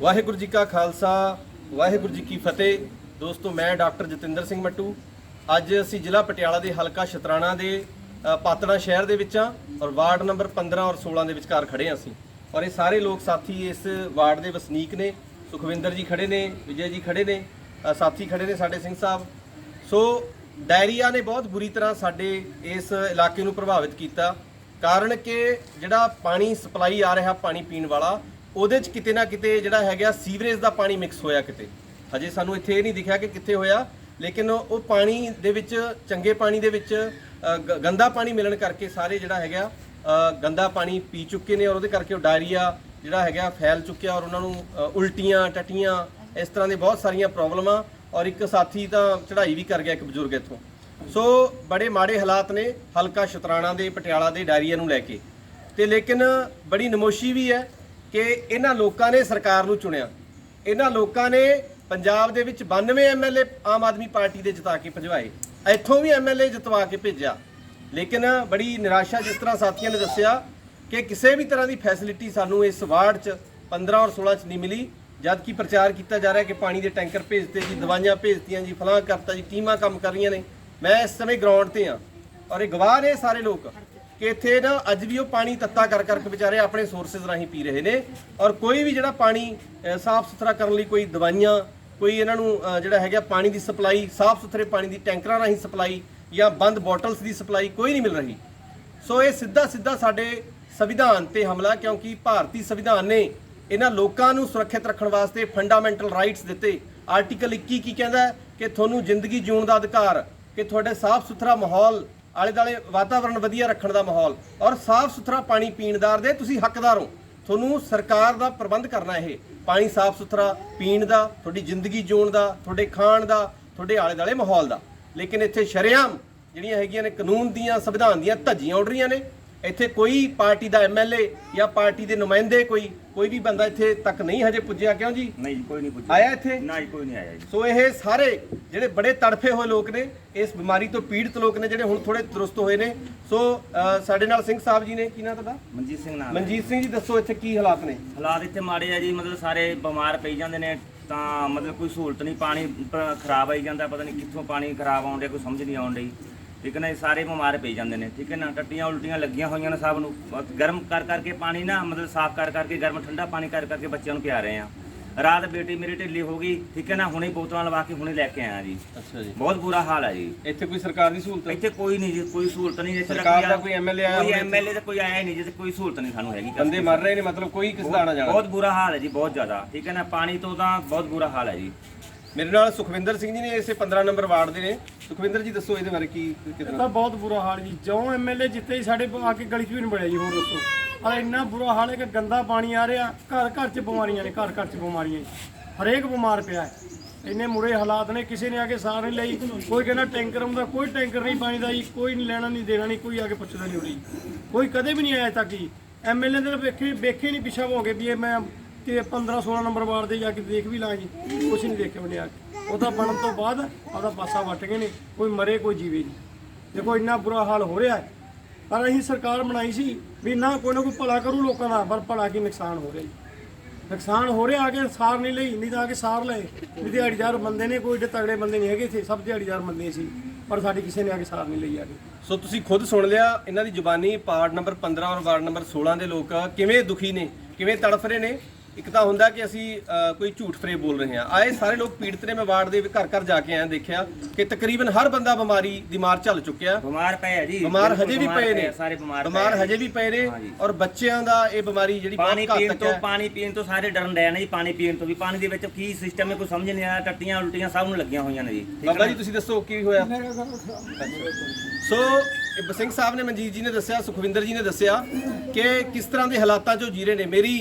ਵਾਹਿਗੁਰੂ ਜੀ ਕਾ ਖਾਲਸਾ, ਵਾਹਿਗੁਰੂ ਜੀ ਕੀ ਫਤਿਹ। ਦੋਸਤੋ, ਮੈਂ ਡਾਕਟਰ ਜਤਿੰਦਰ ਸਿੰਘ ਮੱਟੂ। ਅੱਜ ਅਸੀਂ ਜ਼ਿਲ੍ਹਾ ਪਟਿਆਲਾ ਦੇ ਹਲਕਾ ਸ਼ਤਰਾਣਾ ਦੇ ਪਾਤੜਾ ਸ਼ਹਿਰ ਦੇ ਵਿੱਚ ਆ ਔਰ ਵਾਰਡ ਨੰਬਰ 15 ਔਰ 16 ਦੇ ਵਿਚਕਾਰ ਖੜੇ ਹਾਂ ਅਸੀਂ। ਔਰ ਇਹ ਸਾਰੇ ਲੋਕ ਸਾਥੀ ਇਸ ਵਾਰਡ ਦੇ ਵਸਨੀਕ ਨੇ। ਸੁਖਵਿੰਦਰ ਜੀ ਖੜੇ ਨੇ, ਵਿਜੇ ਜੀ ਖੜੇ ਨੇ ਸਾਥੀ ਖੜੇ ਨੇ ਸਾਡੇ ਸਿੰਘ ਸਾਹਿਬ। ਸੋ, ਡਾਇਰੀਆ ਨੇ ਬਹੁਤ ਬੁਰੀ ਤਰ੍ਹਾਂ ਸਾਡੇ ਇਸ ਇਲਾਕੇ ਨੂੰ ਪ੍ਰਭਾਵਿਤ ਕੀਤਾ। ਕਾਰਨ ਕਿ ਜਿਹੜਾ ਪਾਣੀ ਸਪਲਾਈ ਆ ਰਿਹਾ, ਪਾਣੀ ਪੀਣ ਵਾਲਾ ਉਹਦੇ 'ਚ ਕਿਤੇ ਨਾ ਕਿਤੇ ਜਿਹੜਾ ਹੈਗਾ ਸੀਵਰੇਜ ਦਾ ਪਾਣੀ ਮਿਕਸ ਹੋਇਆ ਕਿਤੇ। ਹਜੇ ਸਾਨੂੰ ਇੱਥੇ ਇਹ ਨਹੀਂ ਦਿਖਿਆ ਕਿ ਕਿੱਥੇ ਹੋਇਆ ਲੇਕਿਨ ਉਹ ਪਾਣੀ ਦੇ ਵਿੱਚ ਚੰਗੇ ਪਾਣੀ ਦੇ ਵਿੱਚ ਅ, ਗ- ਗੰਦਾ ਪਾਣੀ ਮਿਲਣ ਕਰਕੇ ਸਾਰੇ ਜਿਹੜਾ ਹੈਗਾ ਅ, ਗੰਦਾ ਪਾਣੀ ਪੀ ਚੁੱਕੇ ਨੇ ਔਰ ਉਹਦੇ ਕਰਕੇ ਉਹ ਡਾਇਰੀਆ ਜਿਹੜਾ ਹੈਗਾ ਫੈਲ ਚੁੱਕਿਆ ਔਰ ਉਹਨਾਂ ਨੂੰ ਅ, ਉਲਟੀਆਂ ਟਟੀਆਂ ਇਸ ਤਰ੍ਹਾਂ ਦੇ ਬਹੁਤ ਸਾਰੀਆਂ ਪ੍ਰੋਬਲਮਾਂ ਔਰ ਇੱਕ ਸਾਥੀ ਤਾਂ ਚੜ੍ਹਾਈ ਵੀ ਕਰ ਗਿਆ ਇੱਕ ਬਜ਼ੁਰਗ ਇੱਥੋਂ। ਸੋ ਬੜੇ ਮਾੜੇ ਹਾਲਾਤ ਨੇ ਹਲਕਾ ਸ਼ਤਰਾਣਾ ਦੇ ਪਟਿਆਲਾ ਦੇ ਡਾਇਰੀਆ ਨੂੰ ਲੈ ਕੇ। ਤੇ ਲੇਕਿਨ ਬੜੀ ਨਮੋਸ਼ੀ ਵੀ ਹੈ ਕਿ ਇਹਨਾਂ ਲੋਕਾਂ ਨੇ ਸਰਕਾਰ ਨੂੰ ਚੁਣਿਆ। ਇਹਨਾਂ ਲੋਕਾਂ ਨੇ ਪੰਜਾਬ ਦੇ ਵਿੱਚ 92 ਐਮਐਲਏ ਆਮ ਆਦਮੀ ਪਾਰਟੀ ਦੇ ਜਿਤਾ ਕੇ ਭਜਵਾਏ। ਇੱਥੋਂ ਵੀ ਐਮਐਲਏ ਜਿਤਵਾ ਕੇ ਭੇਜਿਆ। ਲੇਕਿਨ ਬੜੀ ਨਿਰਾਸ਼ਾ ਜਿਸ ਤਰ੍ਹਾਂ ਸਾਥੀਆਂ ਨੇ ਦੱਸਿਆ ਕਿ ਕਿਸੇ ਵੀ ਤਰ੍ਹਾਂ ਦੀ ਫੈਸਿਲਿਟੀ ਸਾਨੂੰ ਇਸ ਵਾਰਡ 'ਚ 15 ਔਰ 16 'ਚ ਨਹੀਂ ਮਿਲੀ, ਜਦ ਕਿ ਪ੍ਰਚਾਰ ਕੀਤਾ ਜਾ ਰਿਹਾ ਕਿ ਪਾਣੀ ਦੇ ਟੈਂਕਰ ਭੇਜਤੇ ਜੀ, ਦਵਾਈਆਂ ਭੇਜਤੀਆਂ ਜੀ, ਫਲਾਂ ਕਰਤਾ ਜੀ, ਟੀਮਾਂ ਕੰਮ ਕਰ ਰਹੀਆਂ ਨੇ। ਮੈਂ ਇਸ ਸਮੇਂ ਗਰਾਊਂਡ ਤੇ ਆ ਔਰ ਇਹ ਗਵਾਹ ਨੇ ਸਾਰੇ ਲੋਕ। ਕਿ ਇੱਥੇ ਨਾ ਅੱਜ ਵੀ ਉਹ ਪਾਣੀ ਤੱਤਾ ਕਰ ਕਰਕੇ ਵਿਚਾਰੇ ਆਪਣੇ ਸੋਰਸਸ ਰਾਹੀਂ ਪੀ ਰਹੇ ਨੇ ਔਰ ਕੋਈ ਵੀ ਜਿਹੜਾ ਪਾਣੀ ਸਾਫ਼ ਸੁਥਰਾ ਕਰਨ ਲਈ ਕੋਈ ਦਵਾਈਆਂ, ਕੋਈ ਇਹਨਾਂ ਨੂੰ ਜਿਹੜਾ ਹੈਗਾ ਪਾਣੀ ਦੀ ਸਪਲਾਈ, ਸਾਫ਼ ਸੁਥਰੇ ਪਾਣੀ ਦੀ ਟੈਂਕਰਾਂ ਰਾਹੀਂ ਸਪਲਾਈ ਜਾਂ ਬੰਦ ਬੋਟਲਸ ਦੀ ਸਪਲਾਈ ਕੋਈ ਨਹੀਂ ਮਿਲ ਰਹੀ। ਸੋ ਇਹ ਸਿੱਧਾ ਸਿੱਧਾ ਸਾਡੇ ਸੰਵਿਧਾਨ ਤੇ ਹਮਲਾ ਕਿਉਂਕਿ ਭਾਰਤੀ ਸੰਵਿਧਾਨ ਨੇ ਇਹਨਾਂ ਲੋਕਾਂ ਨੂੰ ਸੁਰੱਖਿਅਤ ਰੱਖਣ ਵਾਸਤੇ ਫੰਡਾਮੈਂਟਲ ਰਾਈਟਸ ਦਿੱਤੇ। ਆਰਟੀਕਲ 21 ਕੀ ਕਹਿੰਦਾ ਕਿ ਤੁਹਾਨੂੰ ਜ਼ਿੰਦਗੀ ਜਿਉਣ ਦਾ ਅਧਿਕਾਰ, ਕਿ ਤੁਹਾਡੇ ਸਾਫ਼ ਸੁਥਰਾ ਮਾਹੌਲ ਆਲੇ ਦਾਲੇ ਵਾਤਾਵਰਣ ਵਧੀਆ ਰੱਖਣ ਦਾ ਮਾਹੌਲ ਔਰ ਸਾਫ਼ ਸੁਥਰਾ ਪਾਣੀ ਪੀਣਦਾਰ ਦੇ ਤੁਸੀਂ ਹੱਕਦਾਰ ਹੋ। ਤੁਹਾਨੂੰ ਸਰਕਾਰ ਦਾ ਪ੍ਰਬੰਧ ਕਰਨਾ ਇਹ। ਪਾਣੀ ਸਾਫ਼ ਸੁਥਰਾ ਪੀਣ ਦਾ ਤੁਹਾਡੀ ਜ਼ਿੰਦਗੀ ਜਿਉਣ ਦਾ ਤੁਹਾਡੇ ਖਾਣ ਦਾ ਤੁਹਾਡੇ ਆਲੇ ਦਾਲੇ ਮਾਹੌਲ ਦਾ। ਲੇਕਿਨ ਇੱਥੇ ਸ਼ਰੇਆਮ ਜਿਹੜੀਆਂ ਹੈਗੀਆਂ ਨੇ ਕਾਨੂੰਨ ਦੀਆਂ ਸੰਵਿਧਾਨ ਦੀਆਂ ਧੱਜੀਆਂ ਉੱਡ ਰਹੀਆਂ ਨੇ। ਇੱਥੇ ਕੋਈ ਪਾਰਟੀ ਦਾ ਐਮਐਲਏ ਜਾਂ ਪਾਰਟੀ ਦੇ ਨੁਮਾਇੰਦੇ ਕੋਈ ਕੋਈ ਵੀ ਬੰਦਾ ਇੱਥੇ ਤੱਕ ਨਹੀਂ ਹਜੇ ਪੁੱਜਿਆ। ਕਿਉਂ ਜੀ? ਨਹੀਂ ਕੋਈ ਨਹੀਂ ਪੁੱਛਿਆ ਆਇਆ ਇੱਥੇ? ਨਾ ਜੀ ਕੋਈ ਨਹੀਂ ਆਇਆ ਜੀ। ਸੋ ਇਹ ਸਾਰੇ ਜਿਹੜੇ ਬੜੇ ਤੜਫੇ ਹੋਏ ਲੋਕ ਨੇ ਇਸ ਬਿਮਾਰੀ ਤੋਂ ਪੀੜਤ ਲੋਕ ਨੇ ਜਿਹੜੇ ਹੁਣ ਥੋੜੇ ਦਰੁਸਤ ਹੋਏ ਨੇ। ਸੋ ਸਾਡੇ ਨਾਲ ਸਿੰਘ ਸਾਹਿਬ ਜੀ ਨੇ ਕੀ ਨਾਂ ਤੁਹਾਡਾ? ਮਨਜੀਤ ਸਿੰਘ ਨਾਮ। ਮਨਜੀਤ ਸਿੰਘ ਜੀ ਦੱਸੋ ਇੱਥੇ ਕੀ ਹਾਲਾਤ ਨੇ? ਹਾਲਾਤ ਇੱਥੇ ਮਾੜੇ ਆ ਜੀ ਮਤਲਬ ਸਾਰੇ ਬਿਮਾਰ ਪਈ ਜਾਂਦੇ ਨੇ ਤਾਂ ਮਤਲਬ ਕੋਈ ਸਹੂਲਤ ਨਹੀਂ ਪਾਣੀ ਖਰਾਬ ਆਈ ਜਾਂਦਾ ਪਤਾ ਨਹੀਂ ਕਿੱਥੋਂ ਪਾਣੀ ਖਰਾਬ ਆਉਣ ਡਿਆ ਕੋਈ ਸਮਝ ਨਹੀਂ ਆਉਣ ਡਈ। ਠੀਕ ਹੈ ਨਾ ਇਹ ਸਾਰੇ ਬਿਮਾਰ ਪਈ ਜਾਂਦੇ ਨੇ ਠੀਕ ਹੈ ਨਾ ਟੱਟੀਆਂ ਉਲਟੀਆਂ ਲੱਗੀਆਂ ਹੋਈਆਂ ਨੇ ਸਭ ਨੂੰ। ਗਰਮ ਕਰ ਕਰਕੇ ਪਾਣੀ ਨਾ ਮਤਲਬ ਸਾਫ਼ ਕਰ ਕਰਕੇ ਗਰਮ ਠੰਡਾ ਪਾਣੀ ਕਰ ਕਰਕੇ ਬੱਚਿਆਂ ਨੂੰ ਪਿਆ ਰਹੇ ਆ ਰਾਤ ਬੇਟੀ ਮੇਰੀ ਢਿੱਲੀ ਹੋ ਗਈ ਠੀਕ ਹੈ ਨਾ ਹੁਣੇ ਬੋਤਲਾਂ ਲਵਾ ਕੇ ਹੁਣੇ ਲੈ ਕੇ ਆਇਆ ਜੀ। ਅੱਛਾ ਜੀ। ਬਹੁਤ ਬੁਰਾ ਹਾਲ ਹੈ ਜੀ। ਇੱਥੇ ਕੋਈ ਸਰਕਾਰ ਦੀ ਸਹੂਲਤ? ਇੱਥੇ ਕੋਈ ਨਹੀਂ ਜੀ ਕੋਈ ਸਹੂਲਤ ਨਹੀਂ ਇੱਥੇ ਸਰਕਾਰ ਦਾ ਕੋਈ MLA ਆਇਆ ਕੋਈ? ਐਮਐਲਏ ਦਾ ਕੋਈ ਆਇਆ ਹੀ ਨਹੀਂ ਜਿੱਥੇ ਕੋਈ ਸਹੂਲਤ ਨਹੀਂ ਸਾਨੂੰ ਹੈਗੀ। ਬੰਦੇ ਮਰ ਰਹੇ ਨੇ ਮਤਲਬ ਕੋਈ ਕਿਸ ਦਾ ਆਣਾ ਜਾਣਾ? ਬਹੁਤ ਬੁਰਾ ਹਾਲ ਹੈ ਜੀ ਬਹੁਤ ਜ਼ਿਆਦਾ ਠੀਕ ਹੈ ਨਾ ਪਾਣੀ ਤੋਂ ਤਾਂ ਬਹੁਤ ਬੁਰਾ ਹਾਲ ਹੈ ਜੀ। ਮੇਰੇ ਨਾਲ ਸੁਖਵਿੰਦਰ ਸਿੰਘ ਜੀ ਨੇ ਇਸੇ 15 ਨੰਬਰ ਵਾਰਡ ਦੇ ਨੇ। ਸੁਖਵਿੰਦਰ ਜੀ ਦੱਸੋ ਇਹਦੇ ਬਾਰੇ ਕੀ ਤਾਂ ਬਹੁਤ ਬੁਰਾ ਹਾਲ ਜੀ ਜਿਉਂ ਐਮਐਲਏ ਜਿੱਤੇ ਹੀ ਸਾਡੇ ਆ ਕੇ ਗਲੀ 'ਚ ਵੀ ਨਹੀਂ ਬੜਿਆ ਜੀ ਹੋਰ ਦੱਸੋ। ਪਰ ਇੰਨਾ ਬੁਰਾ ਹਾਲ ਹੈ ਕਿ ਗੰਦਾ ਪਾਣੀ ਆ ਰਿਹਾ, ਘਰ ਘਰ 'ਚ ਬਿਮਾਰੀਆਂ ਨੇ, ਘਰ ਘਰ 'ਚ ਬਿਮਾਰੀਆਂ ਜੀ। ਹਰੇਕ ਬਿਮਾਰ ਪਿਆ ਹੈ। ਇੰਨੇ ਮੁਰੇ ਹਾਲਾਤ ਨੇ, ਕਿਸੇ ਨੇ ਆ ਕੇ ਸਾਰ ਨਹੀਂ ਲਈ, ਕੋਈ ਕਹਿੰਦਾ ਟੈਂਕਰ ਆਉਂਦਾ, ਕੋਈ ਟੈਂਕਰ ਨਹੀਂ ਪਾਣੀ ਦਾ ਜੀ, ਕੋਈ ਨਹੀਂ ਲੈਣਾ, ਨਹੀਂ ਦੇਣਾ, ਨਹੀਂ, ਕੋਈ ਆ ਕੇ ਪੁੱਛਦਾ ਨਹੀਂ ਉਰੀ ਕੋਈ ਕਦੇ ਵੀ ਨਹੀਂ ਆਇਆ ਤੱਕ ਜੀ। ਐਮਐਲਏ ਦੇ ਤਾਂ ਵੇਖੇ ਵੇਖੇ ਨਹੀਂ, ਪਿੱਛਾ ਹੋ ਗਏ ਵੀ ਇਹ ਮੈਂ ਕਿ 15 16 ਨੰਬਰ ਵਾਰਡ ਦੇ ਜਾ ਕੇ ਦੇਖ ਵੀ ਲਾਂ ਜੀ, ਕੁਛ ਨਹੀਂ ਦੇਖਿਆ ਉਹਨੇ ਆ ਕੇ। ਉਹਦਾ ਬਣਨ ਤੋਂ ਬਾਅਦ ਉਹਦਾ ਪਾਸਾ ਵੱਟ ਗਏ ਨੇ, ਕੋਈ ਮਰੇ, ਕੋਈ ਜੀਵੇ ਜੀ ਦੇਖੋ ਇੰਨਾ ਬੁਰਾ ਹਾਲ ਹੋ ਰਿਹਾ ਹੈ। ਪਰ ਅਸੀਂ ਸਰਕਾਰ ਬਣਾਈ ਸੀ ਵੀ ਨਾ ਕੋਈ ਨਾ ਕੋਈ ਭਲਾ ਕਰੂ ਲੋਕਾਂ ਦਾ, ਪਰ ਭਲਾ ਕੀ ਨੁਕਸਾਨ ਹੋ ਰਿਹਾ ਜੀ। ਨੁਕਸਾਨ ਹੋ ਰਿਹਾ ਆ ਕੇ ਸਾਰ ਨਹੀਂ ਲਈ, ਨਹੀਂ ਤਾਂ ਆ ਕੇ ਸਾਰ ਲਏ। ਨਹੀਂ ਦਿਹਾੜੀਦਾਰ ਬੰਦੇ ਨੇ, ਕੋਈ ਏਡੇ ਤਗੜੇ ਬੰਦੇ ਨਹੀਂ ਹੈਗੇ ਇੱਥੇ, ਸਭ ਦਿਹਾੜੀਦਾਰ ਬੰਦੇ ਸੀ, ਪਰ ਸਾਡੀ ਕਿਸੇ ਨੇ ਆ ਕੇ ਸਾਰ ਨਹੀਂ ਲਈ ਆ ਕੇ ਸੋ ਤੁਸੀਂ ਖੁਦ ਸੁਣ ਲਿਆ, ਇਹਨਾਂ ਦੀ ਜ਼ੁਬਾਨੀ ਵਾਰਡ ਨੰਬਰ 15 ਔਰ ਵਾਰਡ ਨੰਬਰ 16 ਦੇ ਲੋਕ ਕਿਵੇਂ ਦੁਖੀ ਨੇ, ਕਿਵੇਂ ਤੜਫ ਰਹੇ ਨੇ? ਇੱਕ ਤਾਂ ਹੁੰਦਾ ਕਿ ਅਸੀਂ ਕੋਈ ਝੂਠ ਫਰੇਬ ਬੋਲ ਰਹੇ ਹਾਂ। ਆਏ ਸਾਰੇ ਲੋਕ ਪੀੜਤ ਨੇ ਮੈਂ ਵਾਰਡ ਦੇ ਘਰ ਘਰ ਜਾ ਕੇ ਆਇਆ ਦੇਖਿਆ ਕਿ ਤਕਰੀਬਨ ਹਰ ਬੰਦਾ ਬਿਮਾਰੀ ਦੀ ਮਾਰ ਝੱਲ ਚੁੱਕਿਆ। ਬਿਮਾਰ ਪਏ ਆ ਜੀ। ਬਿਮਾਰ ਹਜੇ ਵੀ ਪਏ ਨੇ। ਸਾਰੇ ਬਿਮਾਰ ਬਿਮਾਰ। ਹਜੇ ਵੀ ਪਏ ਨੇ। ਔਰ ਬੱਚਿਆਂ ਦਾ ਇਹ ਬਿਮਾਰੀ ਜਿਹੜੀ ਪਾਣੀ ਪੀਣ ਤੋਂ ਪਾਣੀ ਪੀਣ ਤੋਂ ਸਾਰੇ ਡਰਨ ਡਏ ਨੇ ਜੀ ਪਾਣੀ ਪੀਣ ਤੋਂ ਵੀ। ਪਾਣੀ ਦੇ ਵਿੱਚ ਕੀ ਸਿਸਟਮ ਹੈ ਕੋਈ ਸਮਝ ਨਹੀਂ ਆਇਆ ਟੱਟੀਆਂ ਉਲਟੀਆਂ ਸਭ ਨੂੰ ਲੱਗੀਆਂ ਹੋਈਆਂ ਨੇ ਜੀ। ਬਾਬਾ ਜੀ? ਤੁਸੀਂ ਦੱਸੋ ਕੀ ਹੋਇਆ? ਸੋ ਸਿੰਘ ਸਾਹਿਬ ਨੇ ਮਨਜੀਤ ਜੀ ਨੇ ਦੱਸਿਆ ਸੁਖਵਿੰਦਰ ਜੀ ਨੇ ਦੱਸਿਆ ਕਿ ਕਿਸ ਤਰ੍ਹਾਂ ਦੇ ਹਾਲਾਤਾਂ 'ਚੋਂ ਜੀ ਰਹੇ ਨੇ। ਮੇਰੀ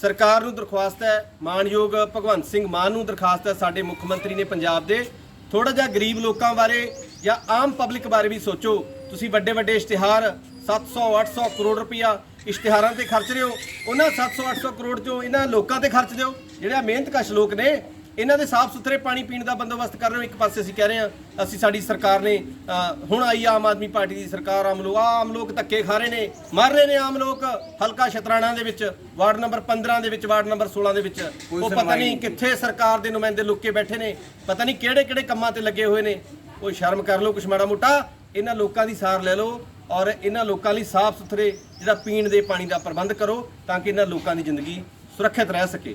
ਸਰਕਾਰ ਨੂੰ ਦਰਖਾਸਤ ਹੈ, ਮਾਨਯੋਗ ਭਗਵੰਤ ਸਿੰਘ ਮਾਨ ਨੂੰ ਦਰਖਾਸਤ ਹੈ ਸਾਡੇ ਮੁੱਖ ਮੰਤਰੀ ਨੇ ਪੰਜਾਬ ਦੇ। ਥੋੜਾ ਜਿਹਾ ਗਰੀਬ ਲੋਕਾਂ ਬਾਰੇ ਜਾਂ ਆਮ ਪਬਲਿਕ ਬਾਰੇ ਵੀ ਸੋਚੋ। ਤੁਸੀਂ ਵੱਡੇ ਵੱਡੇ ਇਸ਼ਤਿਹਾਰ 700 800 ਕਰੋੜ ਰੁਪਇਆ ਇਸ਼ਤਿਹਾਰਾਂ ਤੇ ਖਰਚ ਰਹੇ ਹੋ। ਉਹਨਾਂ 700 800 ਕਰੋੜ ਚੋਂ ਇਹਨਾਂ ਲੋਕਾਂ ਤੇ ਖਰਚ ਦਿਓ। ਜਿਹੜੇ ਆ ਮਿਹਨਤਕਸ਼ ਲੋਕ ਨੇ ਇਹਨਾਂ ਦੇ ਸਾਫ਼ ਸੁਥਰੇ ਪਾਣੀ ਪੀਣ ਦਾ ਬੰਦੋਬਸਤ ਕਰ ਰਹੇ ਹੋ। ਇੱਕ ਪਾਸੇ ਅਸੀਂ ਕਹਿ ਰਹੇ ਹਾਂ ਅਸੀਂ ਸਾਡੀ ਸਰਕਾਰ ਨੇ ਅ, ਹੁਣ ਆਈ ਆ ਆਮ ਆਦਮੀ ਪਾਰਟੀ ਦੀ ਸਰਕਾਰ ਆਮ ਲੋਕ ਆਮ ਲੋਕ ਧੱਕੇ ਖਾ ਰਹੇ ਨੇ ਮਰ ਰਹੇ ਨੇ ਆਮ ਲੋਕ ਹਲਕਾ ਸ਼ਤਰਾਣਾ ਦੇ ਵਿੱਚ ਵਾਰਡ ਨੰਬਰ 15 ਦੇ ਵਿੱਚ ਵਾਰਡ ਨੰਬਰ 16 ਦੇ ਵਿੱਚ। ਉਹ ਪਤਾ ਨਹੀਂ। ਕਿੱਥੇ ਸਰਕਾਰ ਦੇ ਨੁਮਾਇੰਦੇ ਲੁੱਕ ਕੇ ਬੈਠੇ ਨੇ ਪਤਾ ਨਹੀਂ ਕਿਹੜੇ ਕਿਹੜੇ ਕੰਮਾਂ ਤੇ ਲੱਗੇ ਹੋਏ ਨੇ। ਉਹ ਸ਼ਰਮ ਕਰ ਲਓ ਕੁਛ ਮਾੜਾ ਮੋਟਾ ਇਹਨਾਂ ਲੋਕਾਂ ਦੀ ਸਾਰ ਲੈ ਲਓ ਔਰ ਇਹਨਾਂ ਲੋਕਾਂ ਲਈ ਸਾਫ਼ ਸੁਥਰੇ ਜਿਹੜਾ ਪੀਣ ਦੇ ਪਾਣੀ ਦਾ ਪ੍ਰਬੰਧ ਕਰੋ ਤਾਂ ਕਿ ਇਹਨਾਂ ਲੋਕਾਂ ਦੀ ਜ਼ਿੰਦਗੀ ਸੁਰੱਖਿਅਤ ਰਹਿ ਸਕੇ।